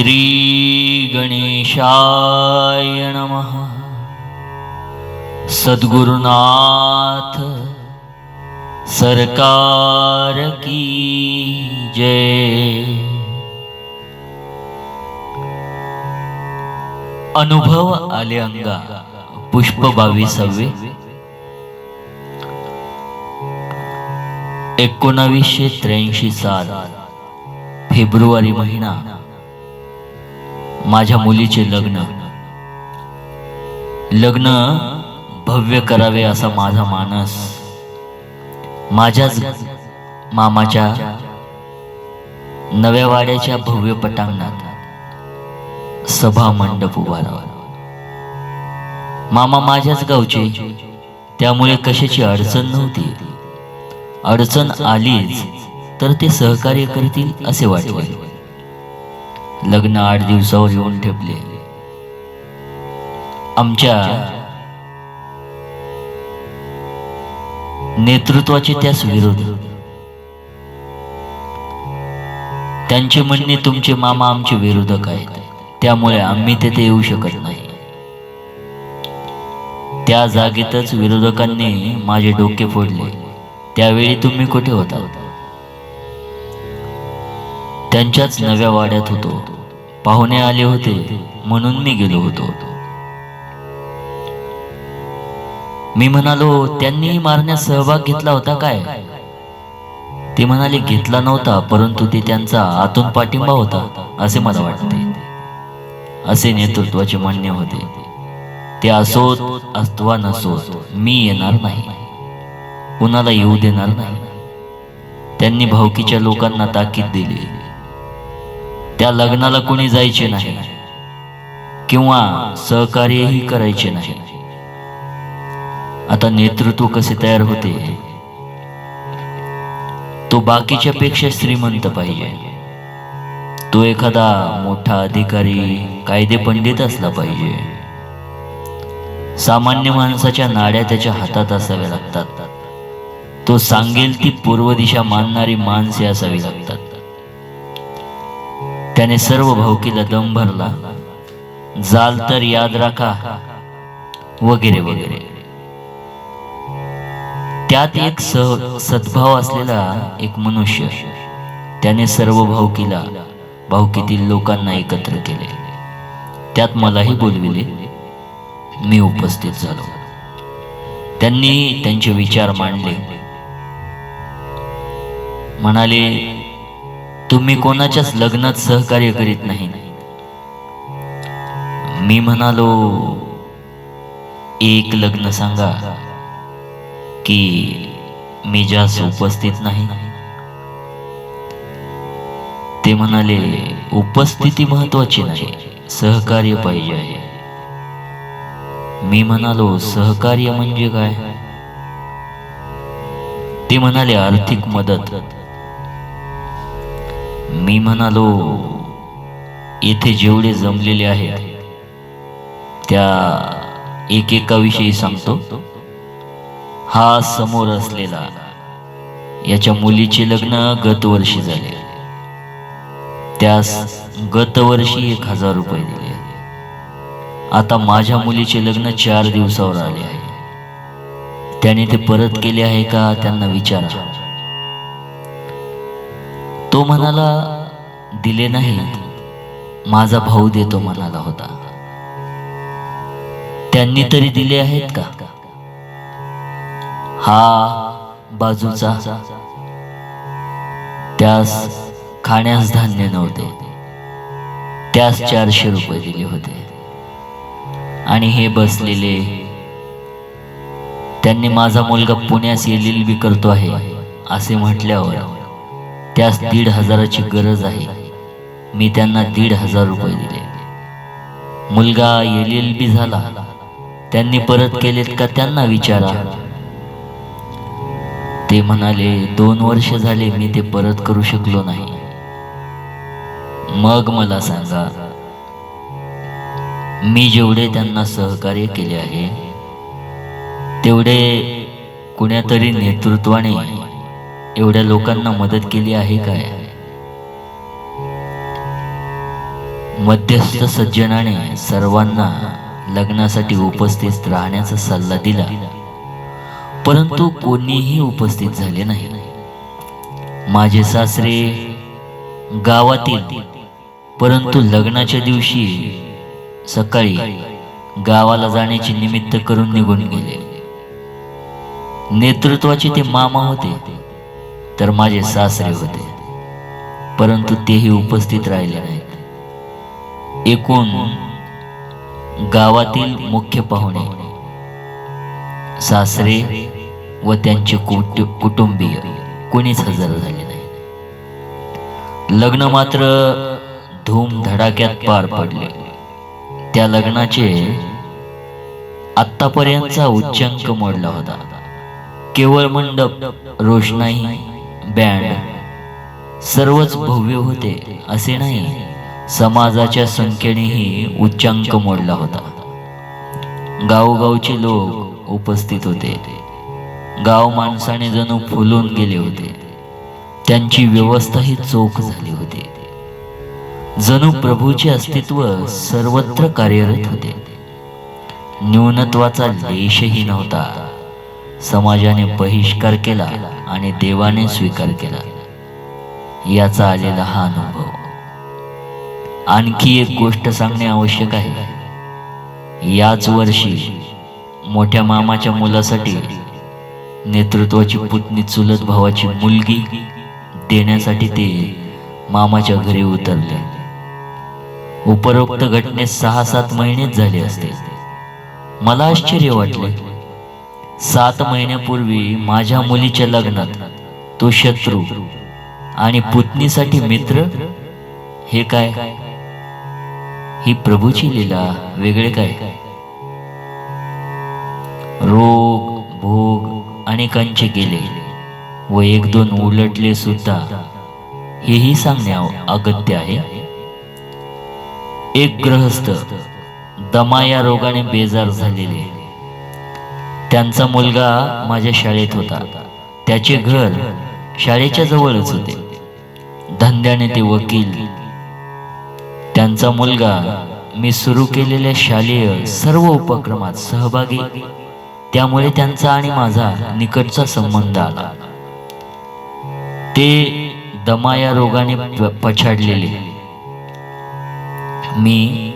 श्री गणेशाय नमः। सद्गुरुनाथ सरकार की जय। अनुभव आले अंगा पुष्प बावीसावे। एकोणावीसशे त्र्याऐंशी साल फेब्रुवारी महिना। माझ्या मुलीचे लग्न. लग्न भव्य करावे असा माझा मानस. माझ्याच मामाच्या नव्या वाड्याच्या भव्य पटांगणात सभा मंडप उभारावा मामा माझ्याच गावचे त्यामुळे कशाची अडचण नव्हती. अडचण आलीच तर ते सहकार्य करतील असे वाटले. लग्न आठ दिवसावर येऊन ठेपले. आमच्या नेतृत्वाचे त्यास विरोध. त्यांचे म्हणणे तुमचे मामा आमचे विरोधक आहेत. त्यामुळे आम्ही तेथे येऊ शकत नाही. त्या जागेतच विरोधकांनी माझे डोके फोडले. त्यावेळी तुम्ही कुठे होता? त्यांच्याच नव्या वाड्यात होतो. पाहुणे आले होते म्हणून मी गेलो होतो. मी म्हणालो त्यांनी मारण्यात सहभाग घेतला होता काय? ते म्हणाले घेतला नव्हता परंतु ते त्यांचा आतून पाठिंबा होता असे मला वाटते. असे नेतृत्वाचे म्हणणे होते. ते असोत अथवा नसोत मी येणार नाही. कुणाला येऊ देणार नाही. त्यांनी भावकीच्या लोकांना ताकीद दिली. त्या लग्नाला कोणी जायचे नाही. किंवा सहकार्यही करायचे नाही. आता नेतृत्व कसे तयार होते? तो बाकीच्या पेक्षा श्रीमंत पाहिजे. तो एखादा मोठा अधिकारी कायदे पंडित असला पाहिजे. सामान्य माणसाच्या नाड्या त्याच्या हातात असाव्या लागतात. तो सांगेल ती पूर्व दिशा मानणारी माणसे असावी लागतात. त्याने सर्व भावकीला दम भरला. जाल तर याद राखा. वगैरे वगैरे. त्यात एक सद्भाव असलेला एक मनुष्य त्याने सर्व भावकीला भावकीतील लोकांना एकत्र केले. त्यात मलाही बोलविले. मी उपस्थित झालो. त्यांनी त्यांचे विचार मांडले. म्हणाले तुम्ही कोणाच्याच लग्नात सहकार्य करीत नाही. मी म्हणालो एक लग्न सांगा की मी जास्त उपस्थित नाही. ते म्हणाले उपस्थिती महत्वाची नाही सहकार्य पाहिजे आहे. मी म्हणालो सहकार्य म्हणजे काय? ते म्हणाले आर्थिक मदत. मी म्हणालो येथे जेवढे जमलेले आहेत त्या एकेकाविषयी सांगतो. हा समोर असलेला याच्या मुलीचे लग्न गत वर्षी झाले. त्यास गत वर्षी एक हजार रुपये दिले. आता माझ्या मुलीचे लग्न चार दिवसावर आले आहे. त्याने ते परत केले आहे का त्यांना विचारा. तो म्हणाला दिले नाहीत. माझा भाऊ देतो म्हणाला होता. त्यांनी तरी दिले आहेत का? हा बाजूचा. त्यास खाण्यास धान्य नव्हते. त्यास चारशे रुपये दिले होते. आणि हे बसलेले त्यांनी माझा मुलगा पुण्यास येलील बी करतो आहे असे म्हटल्यावर त्यास दीड हजाराची गरज आहे. मी त्यांना दीड हजार रुपये दिले. मुलगा येलील बी झाला. त्यांनी परत केलेत का त्यांना विचारा. ते म्हणाले दोन वर्ष झाले मी ते परत करू शकलो नाही. मग मला सांगा मी जेवढे त्यांना सहकार्य केले आहे तेवढे कुण्यातरी नेतृत्वाने एवढ्या लोकांना मदत केली आहे काय? मध्यस्थ सज्जनाने सर्वांना लग्नासाठी उपस्थित राहण्याचा सल्ला दिला. परंतु कोणीही उपस्थित झाले नाही. माझे सासरे गावातील परंतु लग्नाच्या दिवशी सकाळी गावाला जाण्याचे निमित्त करून निघून गेले. नेतृत्वाचे ते मामा होते. तर माझे सासरे होते. परंतु तेही उपस्थित राहिले नाहीत. एकूण गावातील मुख्य पाहुणे सासरे व त्यांचे कुटु कुटुंबीय कोणीच हजर झाले नाही. लग्न मात्र धूम धडाक्यात पार पडले. त्या लग्नाचे आत्तापर्यंतचा उच्चांक मोडला होता. केवळ मंडप रोषणाई बँड. सर्वच भव्य होते असे नाही समाजाच्या संख्येनेही उच्चांक मोडला होता. गावगावचे लोक उपस्थित होते. गाव माणसाने जणू फुलून गेले होते. त्यांची व्यवस्थाही चोख झाली होती. जणू प्रभूचे अस्तित्व सर्वत्र कार्यरत होते. न्यूनत्वाचा लेशही नव्हता. समाजाने बहिष्कार केला. आणि देवाने स्वीकार केला. याचा आलेला हा अनुभव. आणखी एक गोष्ट सांगणे आवश्यक आहे. याच वर्षी मोठ्या मामाच्या मुलासाठी नेतृत्वाची पुतणी चुलत भावाची मुलगी देण्यासाठी ते मामाच्या घरी उतरले. उपरोक्त घटनेस सहा सात महिनेच झाले असते. मला आश्चर्य वाटले. सात महिन्यापूर्वी माझ्या मुलीच्या लग्नात तो शत्रू आणि पुतणीसाठी मित्र हे काय? ही प्रभूची लीला वेगळे काय? रोग भोग अनेकांचे गेले व एक दोन उलटले सुद्धा. हेही सांगणे अगत्य आहे. एक ग्रहस्थ दमा या रोगाने बेजार झालेले त्यांचा मुलगा माझ्या शाळेत होता. त्याचे घर शाळेच्या जवळच होते. धंद्याने ते वकील. त्यांचा मुलगा मी सुरू केलेल्या शालेय सर्व उपक्रमात सहभागी. त्यामुळे त्यांचा आणि माझा निकटचा संबंध आला. ते दमा या रोगाने पछाडलेले. मी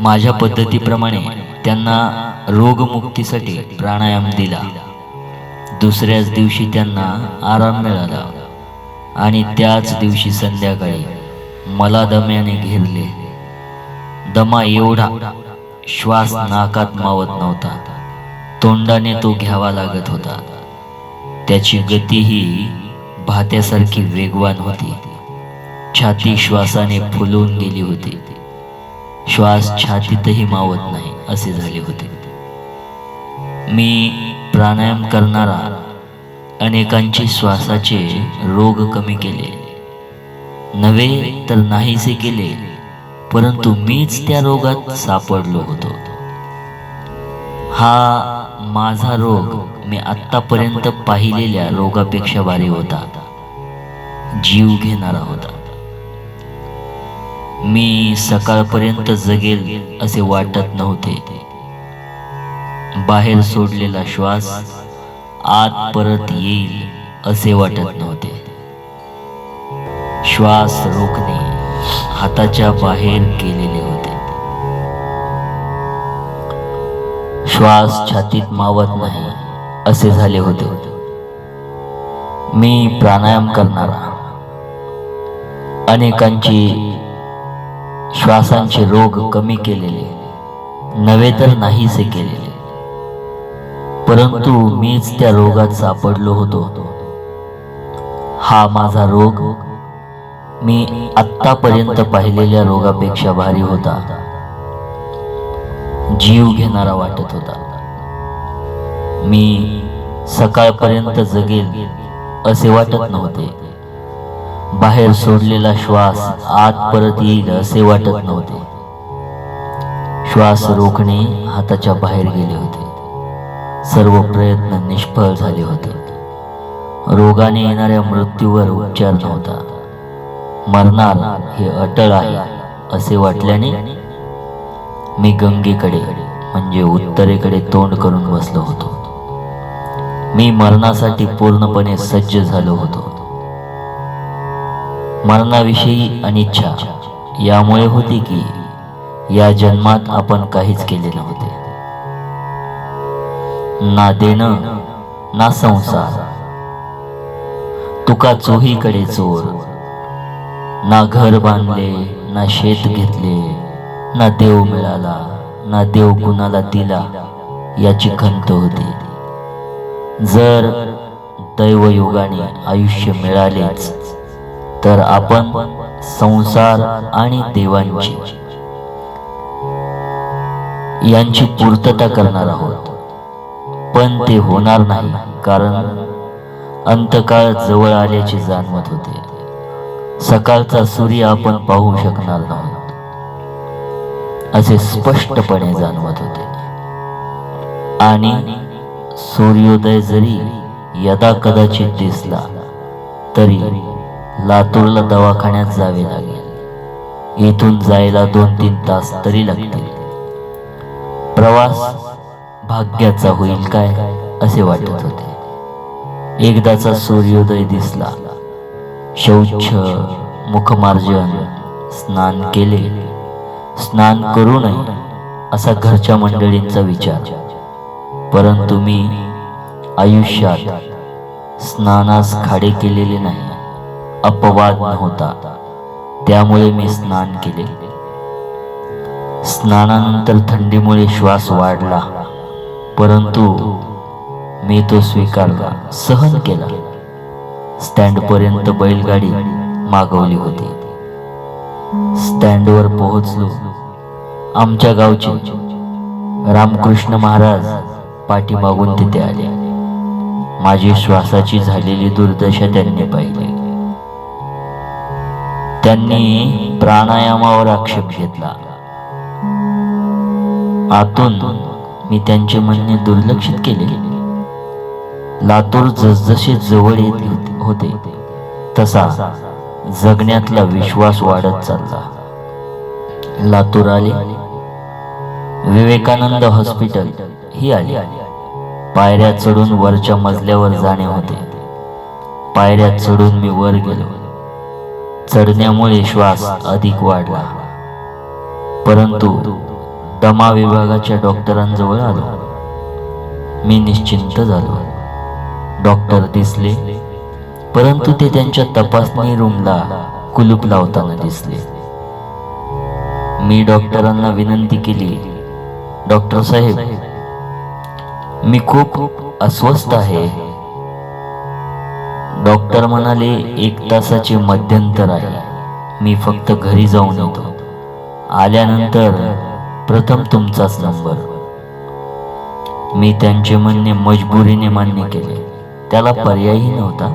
माझ्या पद्धतीप्रमाणे त्यांना रोगमुक्तीसाठी प्राणायाम दिला. दुसऱ्याच दिवशी त्यांना आराम मिळाला आणि त्याच दिवशी संध्याकाळी मला दम्याने घेरले. दमा एवढा श्वास नाकात मावत नव्हता. तोंडाने तो घ्यावा लागत होता. त्याची गतीही भात्यासारखी वेगवान होती. छाती श्वासाने फुलून गेली होती. श्वास छातीतही मावत नाही. असे झाले होते. मी प्राणायाम करणारा अनेकांचे श्वासाचे रोग कमी केले. नव्हे तर नाहीसे केले परंतु मीच त्या रोगात सापडलो होतो. हा माझा रोग मी आत्तापर्यंत पाहिलेल्या रोगापेक्षा भारी होता. जीव घेणारा होता. मी सकाळपर्यंत जगेल असे वाटत नव्हते. बाहेर सोडलेला श्वास आत परत येईल असे वाटत नव्हते. श्वास रोखणे हाताच्या बाहेर केलेले होते. श्वास छातीत मावत नाही असे झाले होते. मी प्राणायाम करणारा. अनेकांची श्वासांचे रोग कमी केलेले नव्हे तर नाहीसे केलेले. परंतु मीच त्या रोगात सापडलो होतो. हा माझा रोग मी आत्तापर्यंत पाहिलेल्या रोगापेक्षा भारी होता. जीव घेणारा वाटत होता. मी सकाळपर्यंत जगेल असे वाटत नव्हते. बाहेर सोडलेला श्वास आत परत येईल असे वाटत नव्हते. श्वास रोखणे हाताच्या बाहेर गेले होते. सर्व प्रयत्न निष्फळ झाले होते. रोगाने येणाऱ्या मृत्यूवर उपचार नव्हता. मरणार हे अटळ आहे असे वाटल्याने मी गंगेकडे म्हणजे उत्तरेकडे तोंड करून बसलो होतो. मी मरणासाठी पूर्णपणे सज्ज झालो होतो. मरणाविषयी अनिच्छा. यामुळे होती की या जन्मात आपण काहीच केले नव्हते. ना देणं ना संसार. तुका चोहीकडे चोर. ना घर बांधले ना शेत घेतले ना देव मिळाला ना देव कुणाला दिला याची खंत होती. जर दैवयोगाने आयुष्य मिळालेच तर आपण संसार आणि देवांची यांची पूर्तता करणार आहोत. पण ते होणार नाही कारण अंतकाळ जवळ आल्याची जाणवत होते. सकाळचा सूर्य आपण पाहू शकणार नाही. असे स्पष्टपणे जाणवत होते. आणि सूर्योदय जरी यदा कदाचित दिसला तरी लातूरला दवाखान्यात जावे लागेल. इथून जायला दोन तीन तास तरी लागतील. प्रवास भाग्याचा होईल काय असे वाटत होते. एकदाचा सूर्योदय दिसला. शौच मुखमार्जन स्नान केले. स्नान करू नये असा घरच्या मंडळींचा विचार. परंतु मी आयुष्यात स्नानास खाडे केलेले नाही. अपवाद नव्हता त्यामुळे मी स्नान केले. स्नानानंतर थंडीमुळे श्वास वाढला. परंतु मी तो स्वीकारला सहन केला. स्टँडपर्यंत बैलगाडी मागवली होती. स्टँडवर पोहोचलो. आमच्या गावचे रामकृष्ण महाराज पाठीमागून तिथे आले. माझी श्वासाची झालेली दुर्दशा त्यांनी पाहिली. त्यांनी प्राणायामावर आक्षेप घेतला. आतून मी त्यांचे म्हणणे दुर्लक्षित केले. लातूर जसजसे जवळ येत होते तसा जगण्यातला विश्वास वाढत चालला. लातूर आले. विवेकानंद हॉस्पिटल ही आली. पायऱ्या चढून वरच्या मजल्यावर जाणे होते. पायऱ्या चढून मी वर गेलो. चढण्यामुळे श्वास अधिक वाढला. परंतु दमा विभागाच्या डॉक्टरांजवळ आलो. मी निश्चिंत झालो. डॉक्टर दिसले परंतु ते त्यांच्या तपासणी रूमला कुलूप लावताना दिसले. मी डॉक्टरांना विनंती केली डॉक्टर साहेब मी खूप अस्वस्थ आहे. डॉक्टर म्हणाले एक तासाचे मध्यंतर आहे. मी फक्त घरी जाऊन येतो आल्यानंतर प्रथम तुमचाच नंबर. मी त्यांचे म्हणणे मजबुरीने मान्य केले. त्याला पर्यायही नव्हता.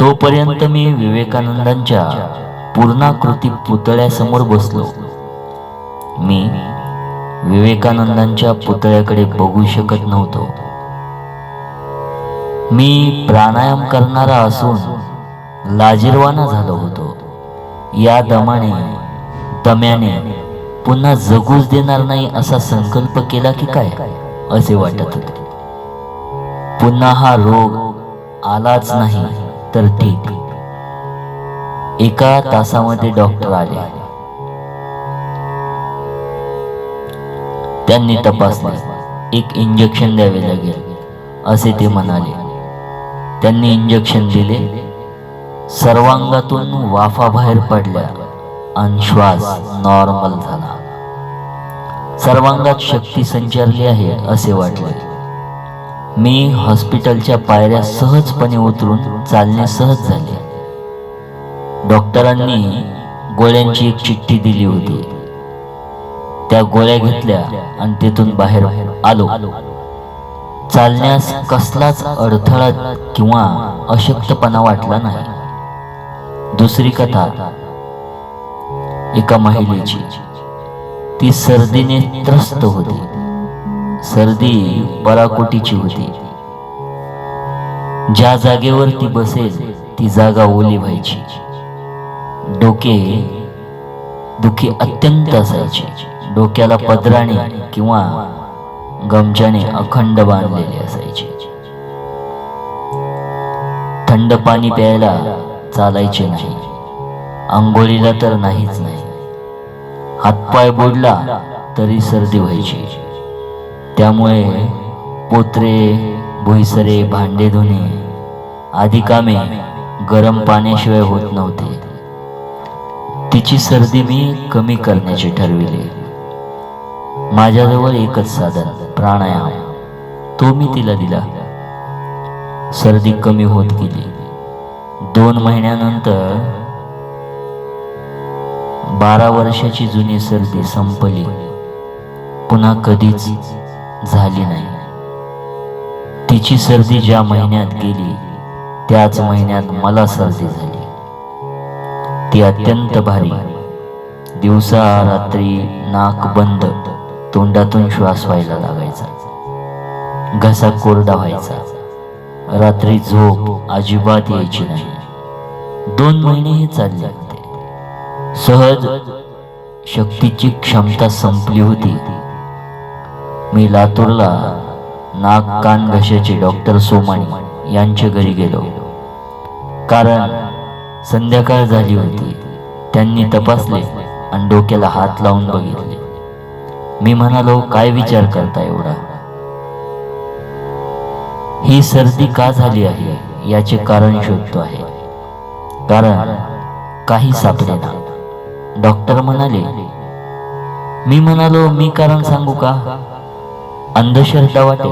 तोपर्यंत मी विवेकानंदांच्या पूर्णाकृती पुतळ्यासमोर बसलो. मी विवेकानंदांच्या पुतळ्याकडे बघू शकत नव्हतो. मी प्राणायाम करणारा असून लाजीरवाना झालो होतो. या दमाने दम्याने पुन्हा जगूच देणार नाही असा संकल्प केला की काय असे वाटत होते. पुन्हा हा रोग आलाच नाही तर ठीक. एका तासामध्ये डॉक्टर आले. त्यांनी तपासले. एक इंजेक्शन द्यावे लागेल असे ते म्हणाले. त्यांनी इंजेक्शन दिले. सर्वांगातून वाफा बाहेर पडल्या आणि श्वास नॉर्मल झाला. सर्वांगात शक्ती संचारली आहे असे वाटले. मी हॉस्पिटलच्या पायऱ्या सहजपणे उतरून चालणे सहज झाले. डॉक्टरांनी गोळ्यांची एक चिठ्ठी दिली होती. त्या गोळ्या घेतल्या आणि तिथून बाहेर आलो. चालण्यास कसलाच अडथळा किंवा अशक्तपणा वाटला नाही. दुसरी कथा एका महिलेची. ती सर्दीने त्रस्त होती. सर्दी पराकोटीची होती. ज्या जागेवर ती बसेल ती जागा ओली व्हायची. डोके दुखी अत्यंत असायची. डोक्याला पदराने किंवा गमच्याने अखंड बांधलेले असायचे. थंड पाणी प्यायला चालायचे नाही. आंघोळीला तर नाहीच नाही. हातपाय बोडला तरी सर्दी व्हायची. त्यामुळे पोत्रे भुईसरे भांडे धुणे आदी कामे गरम पाण्याशिवाय होत नव्हते. तिची सर्दी मी कमी करण्याचे ठरविले. माझ्याजवळ एकच साधन प्राणायाम. तो मी तिला दिला. सर्दी कमी होत गेली. दोन महिन्यानंतर बारा वर्षाची जुनी सर्दी संपली. पुन्हा कधीच झाली नाही. तिची सर्दी ज्या महिन्यात गेली त्याच महिन्यात मला सर्दी झाली. ती अत्यंत भारी. दिवसा रात्री नाक बंद. तोंडातून श्वास व्हायला लागायचा. घसा कोरडा व्हायचा. रात्री झोप अजिबात यायची नाही. दोन महिने हे चालले होते. सहज शक्तीची क्षमता संपली होती. मी लातूरला नाक कान घशाचे डॉक्टर सोमाणी यांच्या घरी गेलो. कारण संध्याकाळ झाली होती. त्यांनी तपासले आणि डोक्याला हात लावून बघितले. मी म्हणालो काय विचार करता एवढा? ही सर्दी का झाली आहे? याचे कारण शोधतो आहे. कारण काही सापडेना डॉक्टर म्हणाले मी म्हणालो मी कारण सांगू का? अंधश्रद्धा वाटे.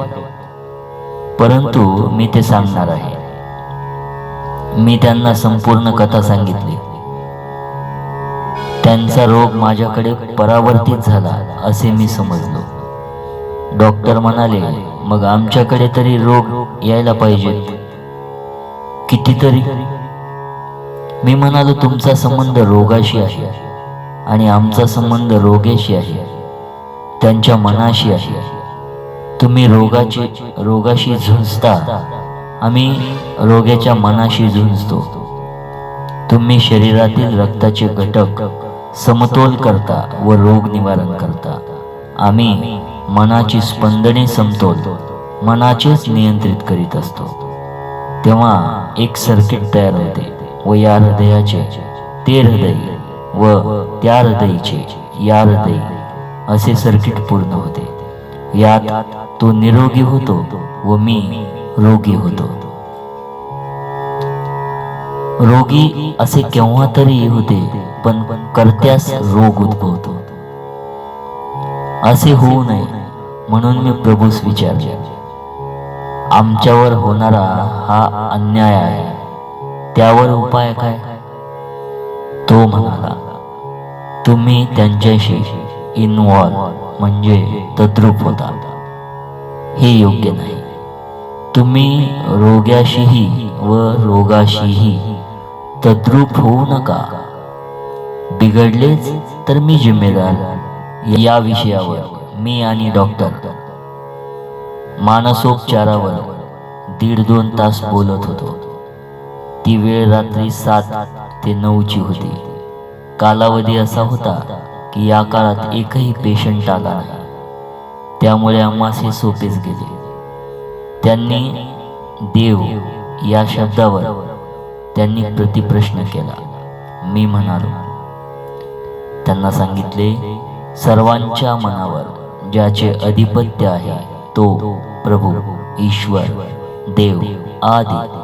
परंतु मी ते सांगणार आहे. मी त्यांना संपूर्ण कथा सांगितली. त्यांचा रोग माझ्याकडे परावर्तित झाला असे मी समजलो. डॉक्टर म्हणाले मग आमच्याकडे तरी रोग यायला पाहिजेत कितीतरी. मी म्हणालो तुमचा संबंध रोगाशी आहे आणि आमचा संबंध रोगेशी आहे. त्यांच्या मनाशी आहे. तुम्ही रोगाची रोगाशी झुंजता. आम्ही रोग्याच्या मनाशी झुंजतो. तुम्ही शरीरातील रक्ताचे घटक समतोल करता व रोग निवारण करता. आम्ही मनाची स्पंदने समतोल मनाचेच नियंत्रित करीत असतो. तेव्हा एक सर्किट तयार होते व या हृदयाचे ते हृदय व त्या हृदयाचे या हृदय असे सर्किट पूर्ण होते. यात तो निरोगी होतो व मी रोगी होतो. रोगी असे केव्हा तरी होते पण कर्त्यास रोग उद्भवतो. असे होऊ नये म्हणून मी प्रभूस विचारले. आमच्यावर होणारा हा अन्याय आहे त्यावर उपाय काय? तो म्हणाला तुम्ही त्यांच्याशी इन्वॉल्व म्हणजे तद्रूप होता. हे योग्य नाही. तुम्ही रोग्याशीही व रोगाशीही तद्रूप होऊ नका. बिघडलेच तर मी जिम्मेदार. या विषयावर मी आणि डॉक्टर मानसोपचारावर दीड दोन तास बोलत होतो. ती वेळ रात्री सात ते नऊची होती. कालावधी असा होता की या काळात एकही पेशंट आला नाही. त्यामुळे आम्हास हे सोपेच गेले. त्यांनी देव या शब्दावर त्यांनी प्रतिप्रश्न केला. मी म्हणालो त्यांना सांगितले सर्वांच्या मनावर ज्याचे अधिपत्य आहे तो प्रभू ईश्वर देव आदी